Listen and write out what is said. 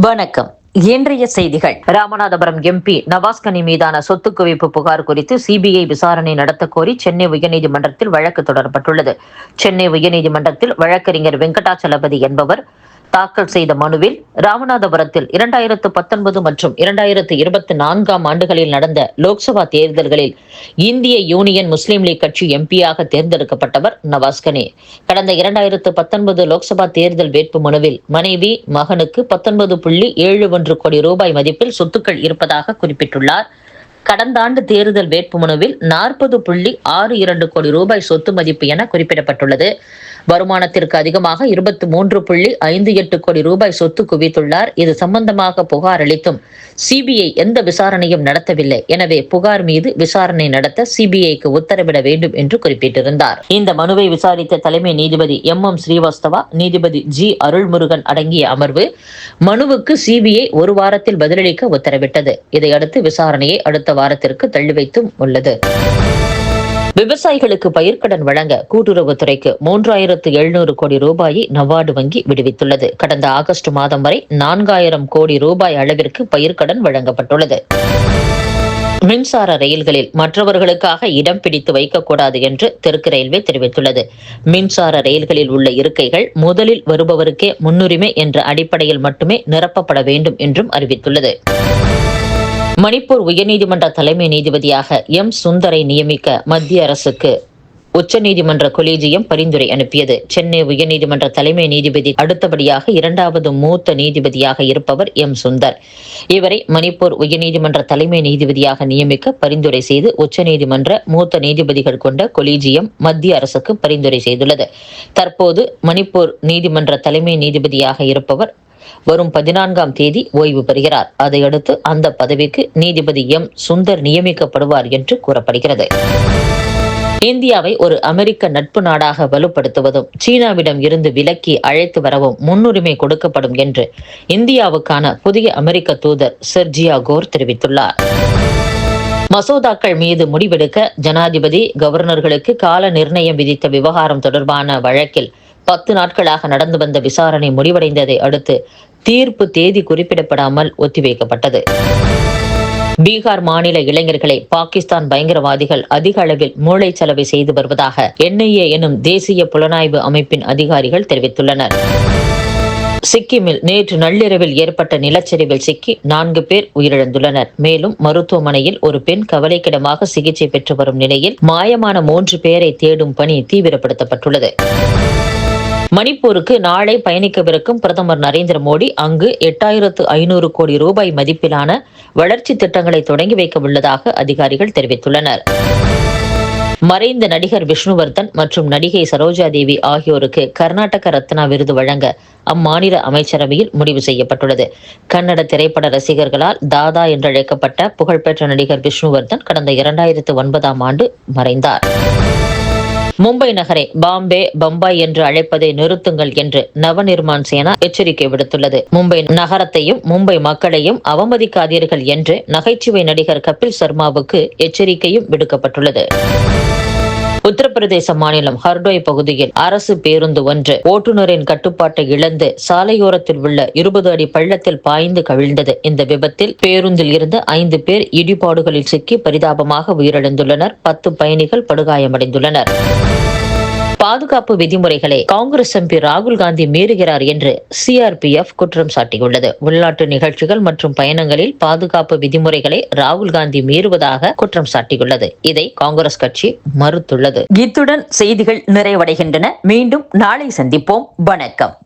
வணக்கம். இன்றைய செய்திகள். ராமநாதபுரம் எம்பி நவாஸ்கனி மீதான சொத்து குவிப்பு புகார் குறித்து சிபிஐ விசாரணை நடத்த கோரி சென்னை உயர்நீதிமன்றத்தில் வழக்கு தொடரப்பட்டுள்ளது. சென்னை உயர்நீதிமன்றத்தில் வழக்கறிஞர் வெங்கடாச்சலபதி என்பவர் தாக்கல் செய்த மனுவில் ராமநாதபுரத்தில் இரண்டாயிரத்து பத்தொன்பது மற்றும் இரண்டாயிரத்து இருபத்தி நான்காம் ஆண்டுகளில் நடந்த லோக்சபா தேர்தல்களில் இந்திய யூனியன் முஸ்லீம் லீக் கட்சி எம்பியாக தேர்ந்தெடுக்கப்பட்டவர் நவாஸ்கனி. கடந்த இரண்டாயிரத்து பத்தொன்பது லோக்சபா தேர்தல் வேட்பு மனுவில் மனைவி மகனுக்கு பத்தொன்பது புள்ளி ஏழு ஒன்று கோடி ரூபாய் மதிப்பில் சொத்துக்கள் இருப்பதாக குறிப்பிட்டுள்ளார். கடந்த ஆண்டு தேர்தல் வேட்புமனுவில் நாற்பது புள்ளி ஆறு இரண்டு கோடி ரூபாய் சொத்து மதிப்பு என குறிப்பிடப்பட்டுள்ளது. வருமானத்திற்கு அதிகமாக இருபத்தி மூன்று புள்ளி ஐந்து எட்டு கோடி ரூபாய் சொத்து குவித்துள்ளார். இது சம்பந்தமாக புகார் அளித்தும் சிபிஐ எந்த விசாரணையும் நடத்தவில்லை. எனவே புகார் மீது விசாரணை நடத்த சிபிஐக்கு உத்தரவிட வேண்டும் என்று குறிப்பிட்டிருந்தார். இந்த மனுவை விசாரித்த தலைமை நீதிபதி எம் எம் ஸ்ரீவாஸ்தவா நீதிபதி ஜி அருள்முருகன் அடங்கிய அமர்வு மனுவுக்கு சிபிஐ ஒரு வாரத்தில் பதிலளிக்க உத்தரவிட்டது. இதையடுத்து விசாரணையை அடுத்த வாரத்திற்கு தள்ளி வைத்தும் உள்ளது. விவசாயிகளுக்கு பயிர்க்கடன் வழங்க கூட்டுறவுத்துறைக்கு மூன்றாயிரத்து எழுநூறு கோடி ரூபாயை நவார்டு வங்கி விடுவித்துள்ளது. கடந்த ஆகஸ்ட் மாதம் வரை நான்காயிரம் கோடி ரூபாய் அளவிற்கு பயிர்க்கடன் வழங்கப்பட்டுள்ளது. மின்சார ரயில்களில் மற்றவர்களுக்காக இடம் பிடித்து வைக்கக்கூடாது என்று தெற்கு ரயில்வே தெரிவித்துள்ளது. மின்சார ரயில்களில் உள்ள இருக்கைகள் முதலில் வருபவருக்கே முன்னுரிமை என்ற அடிப்படையில் மட்டுமே நிரப்பப்பட வேண்டும் என்றும் அறிவித்துள்ளது. மணிப்பூர் உயர்நீதிமன்ற தலைமை நீதிபதியாக எம் சுந்தரை நியமிக்க மத்திய அரசுக்கு உச்சநீதிமன்ற கொலீஜியம் பரிந்துரை அனுப்பியது. சென்னை உயர்நீதிமன்ற தலைமை நீதிபதி அடுத்தபடியாக இரண்டாவது மூத்த நீதிபதியாக இருப்பவர் எம் சுந்தர். இவரை மணிப்பூர் உயர்நீதிமன்ற தலைமை நீதிபதியாக நியமிக்க பரிந்துரை செய்து உச்சநீதிமன்ற மூத்த நீதிபதிகள் கொண்ட கொலீஜியம் மத்திய அரசுக்கு பரிந்துரை செய்துள்ளது. தற்போது மணிப்பூர் நீதிமன்ற தலைமை நீதிபதியாக இருப்பவர் வரும் பதினான்காம் தேதி ஓய்வு பெறுகிறார். அதையடுத்து அந்த பதவிக்கு நீதிபதி எம். சுந்தர் நியமிக்கப்படுவார் என்று கூறப்படுகிறது. இந்தியாவை ஒரு அமெரிக்க நட்பு நாடாக வலுப்படுத்துவதும் சீனாவிடம் இருந்து விலக்கி அழைத்து வரவும் முன்னுரிமை கொடுக்கப்படும் என்று இந்தியாவுக்கான புதிய அமெரிக்க தூதர் செர்ஜியா கோர் தெரிவித்துள்ளார். மசோதாக்கள் மீது முடிவெடுக்க ஜனாதிபதி கவர்னர்களுக்கு கால நிர்ணயம் விதித்த விவகாரம் தொடர்பான வழக்கில் பத்து நாட்களாக நடந்து வந்த விசாரணை முடிவடைந்ததை அடுத்து தீர்ப்பு தேதி குறிப்பிடப்படாமல் ஒத்திவைக்கப்பட்டது. பீகார் மாநில இளைஞர்களை பாகிஸ்தான் பயங்கரவாதிகள் அதிக அளவில் மூளை செலவை செய்து வருவதாக என்ஐஏ எனும் தேசிய புலனாய்வு அமைப்பின் அதிகாரிகள் தெரிவித்துள்ளனர். சிக்கிமில் நேற்று நள்ளிரவில் ஏற்பட்ட நிலச்சரிவில் சிக்கி நான்கு பேர் உயிரிழந்துள்ளனர். மேலும் மருத்துவமனையில் ஒரு பெண் கவலைக்கிடமாக சிகிச்சை பெற்று வரும் நிலையில் மாயமான மூன்று பேரை தேடும் பணி தீவிரப்படுத்தப்பட்டுள்ளது. மணிப்பூருக்கு நாளை பயணிக்கவிருக்கும் பிரதமர் நரேந்திர மோடி அங்கு எட்டாயிரத்து ஐநூறு கோடி ரூபாய் மதிப்பிலான வளர்ச்சி திட்டங்களை தொடங்கி வைக்க உள்ளதாக அதிகாரிகள் தெரிவித்துள்ளனர். மறைந்த நடிகர் விஷ்ணுவர்தன் மற்றும் நடிகை சரோஜா தேவி ஆகியோருக்கு கர்நாடக ரத்னா விருது வழங்க அம்மாநில அமைச்சரவையில் முடிவு செய்யப்பட்டுள்ளது. கன்னட திரைப்பட ரசிகர்களால் தாதா என்றழைக்கப்பட்ட புகழ்பெற்ற நடிகர் விஷ்ணுவர்தன் கடந்த இரண்டாயிரத்து ஒன்பதாம் ஆண்டு மறைந்தார். மும்பை நகரை பாம்பே பம்பாய் என்று அழைப்பதை நிறுத்துங்கள் என்று நவநிர்மான் சேனா எச்சரிக்கை விடுத்துள்ளது. மும்பை நகரத்தையும் மும்பை மக்களையும் அவமதிக்காதீர்கள் என்று நகைச்சுவை நடிகர் கபில் சர்மாவுக்கு எச்சரிக்கையும் விடுக்கப்பட்டுள்ளது. உத்தரப்பிரதேச மாநிலம் ஹர்டோய் பகுதியில் அரசு பேருந்து ஒன்று ஓட்டுநரின் கட்டுப்பாட்டை இழந்து சாலையோரத்தில் உள்ள இருபது அடி பள்ளத்தில் பாய்ந்து கவிழ்ந்தது. இந்த விபத்தில் பேருந்தில் இருந்த ஐந்து பேர் இடிபாடுகளில் சிக்கி பரிதாபமாக உயிரிழந்துள்ளனர். பத்து பயணிகள் படுகாயமடைந்துள்ளனர். பாதுகாப்பு விதிமுறைகளை காங்கிரஸ் எம்பி ராகுல் காந்தி மீறுகிறார் என்று சிஆர்பிஎஃப் குற்றம் சாட்டியுள்ளது. உள்நாட்டு நிகழ்ச்சிகள் மற்றும் பயணங்களில் பாதுகாப்பு விதிமுறைகளை ராகுல் காந்தி மீறுவதாக குற்றம் சாட்டியுள்ளது. இதை காங்கிரஸ் கட்சி மறுத்துள்ளது. இத்துடன் செய்திகள் நிறைவடைகின்றன. மீண்டும் நாளை சந்திப்போம். வணக்கம்.